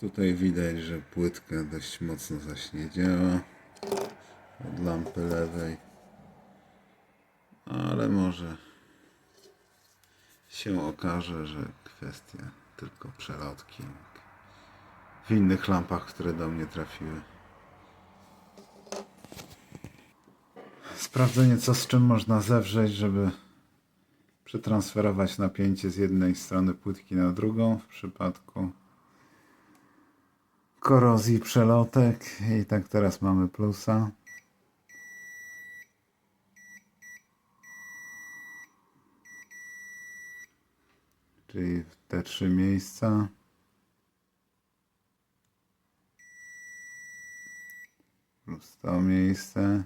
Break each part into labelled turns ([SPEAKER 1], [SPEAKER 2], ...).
[SPEAKER 1] Tutaj widać, że płytka dość mocno zaśniedziała od lampy lewej. Ale może się okaże, że kwestia tylko przelotki. W innych lampach, które do mnie trafiły. Sprawdzenie, co z czym można zewrzeć, żeby przetransferować napięcie z jednej strony płytki na drugą w przypadku korozji przelotek. I tak teraz mamy plusa. Czyli te trzy miejsca. Plus to miejsce.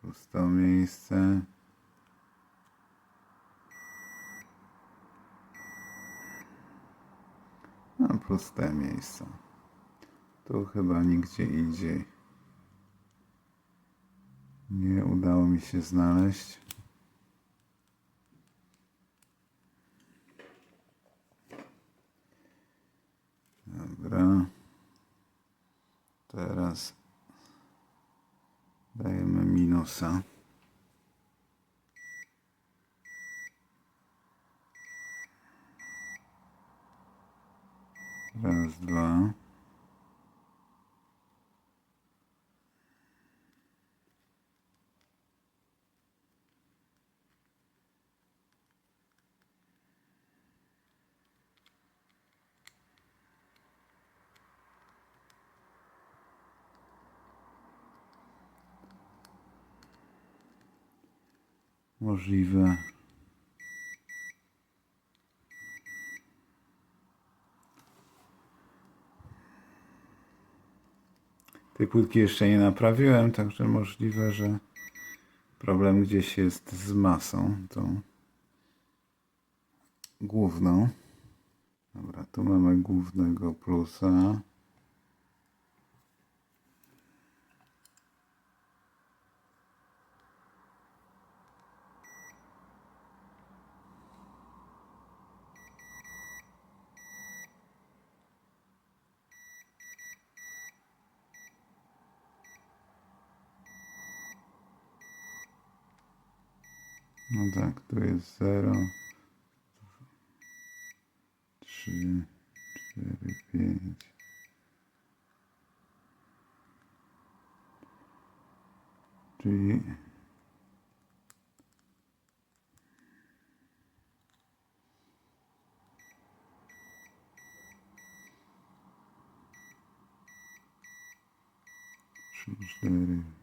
[SPEAKER 1] Plus to miejsce. No plus te miejsca. Tu chyba nigdzie indziej nie udało mi się znaleźć. Dobra. Teraz dajemy minusa. Raz, dwa. Możliwe. Tej płytki jeszcze nie naprawiłem, także możliwe, że problem gdzieś jest z masą, tą główną. Dobra, tu mamy głównego plusa. No tak, tu jest 0, 3, 4, 5. Czyli trzy, cztery.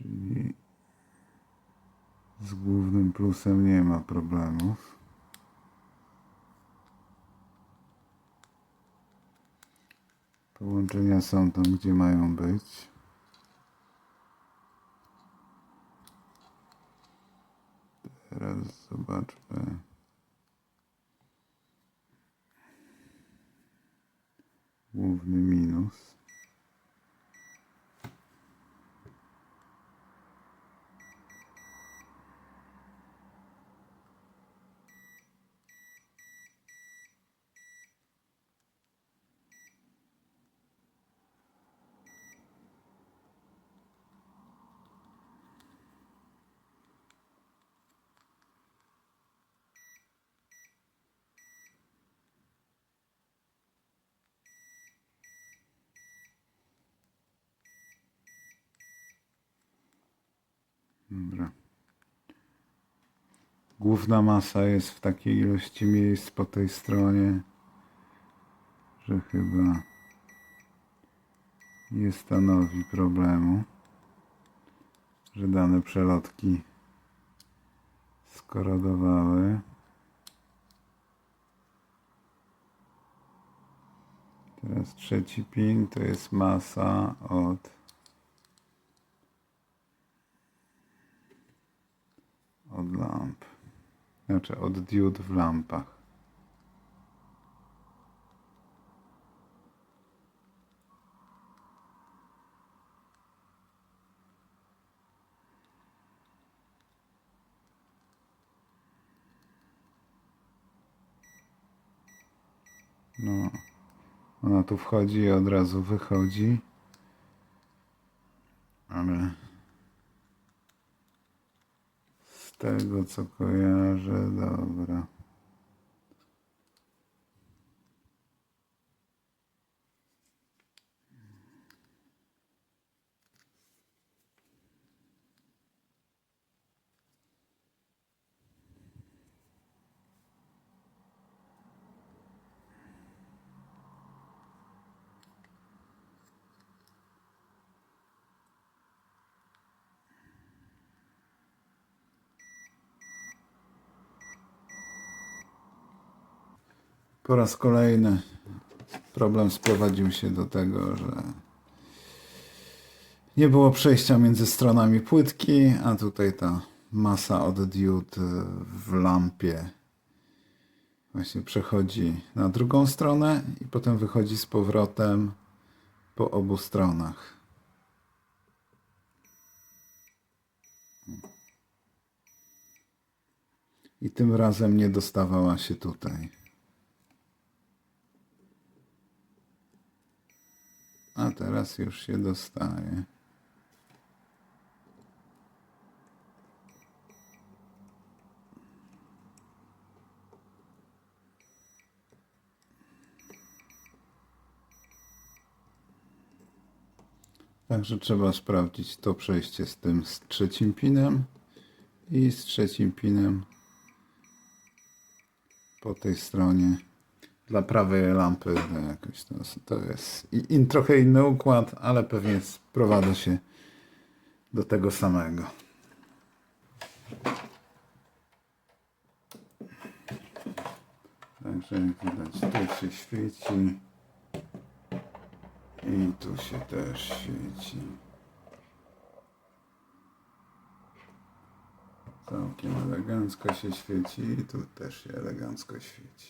[SPEAKER 1] Czyli z głównym plusem nie ma problemów. Połączenia są tam, gdzie mają być. Teraz zobaczmy. Główny minus. Dobra. Główna masa jest w takiej ilości miejsc po tej stronie, że chyba nie stanowi problemu, że dane przelotki skorodowały. Teraz trzeci pin to jest masa od od lamp. Znaczy od diod w lampach. No, ona tu wchodzi i od razu wychodzi. Tego co kojarzę, dobra. Po raz kolejny problem sprowadził się do tego, że nie było przejścia między stronami płytki, a tutaj ta masa od diod w lampie właśnie przechodzi na drugą stronę i potem wychodzi z powrotem po obu stronach. I tym razem nie dostawała się tutaj. A teraz już się dostaje. Także trzeba sprawdzić to przejście z tym z trzecim pinem i z trzecim pinem po tej stronie. Dla prawej lampy to jakoś to, to jest in, trochę inny układ, ale pewnie sprowadza się do tego samego. Także jak widać tu się świeci i tu się też świeci. Całkiem elegancko się świeci i tu też się elegancko świeci.